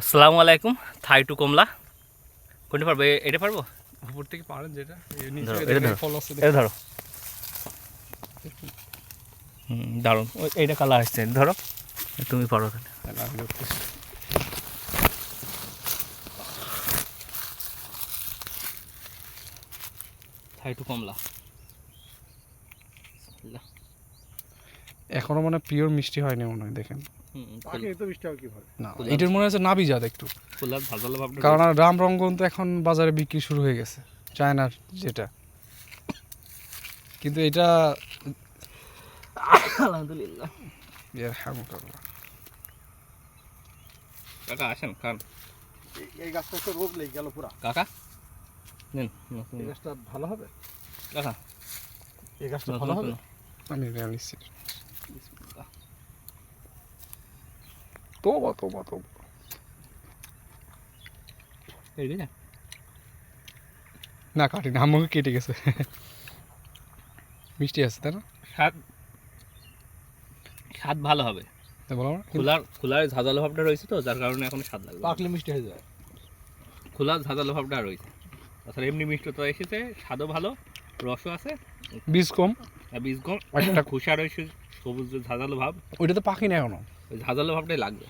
আসসালামু আলাইকুম থাই টু কমলা। কোনটা পারব? এটা পারব? উপর থেকে পারেন যেটা। ধরো, এটা দারুণ। এইটা কালার আসছে ধরো। তুমি পারো। থাই টু কমলা। এখনও মানে পিওর মিষ্টি হয়নি মনে হয় দেখেন। না। এটার মনে হচ্ছে নাবি জাত একটু। কারণ রাম রঙ্গন তো এখন বাজারে বিক্রি শুরু হয়ে গেছে চায়নার যেটা। কিন্তু এটা আলহামদুলিল্লাহ। কাকা আসেন খান। এই- এই গাছটা তো রোগ লেগে গেল পুরা। কাকা নিন এই গাছটা ভালো হবে? কাকা। এই গাছটা ভালো হবে। আমি নিচ্ছি। তোবা তোবা তোবা এই রে না কাটি না আমাকে কেটে গেছে। মিষ্টি আছে তাই না? স্বাদ স্বাদ ভালো হবে। বলো না? খোলার খোলার ঝাঁঝালো ভাবটা রয়েছে তো যার কারণে এখন স্বাদ লাগবে। পাকলে মিষ্টি হয়ে যায়। খোলার ঝাঁঝালো ভাবটা রয়েছে। তাছাড়া এমনি মিষ্টতা এসেছে স্বাদও ভালো রসও আছে। বীজ কম। বীজ কম। একটা খুশা রয়েছে সবুজ ঝাঁঝালো ভাব। ওইটা তো পাখি না এখনও। ওই ঝাঁঝালো ভাবটাই লাগবে।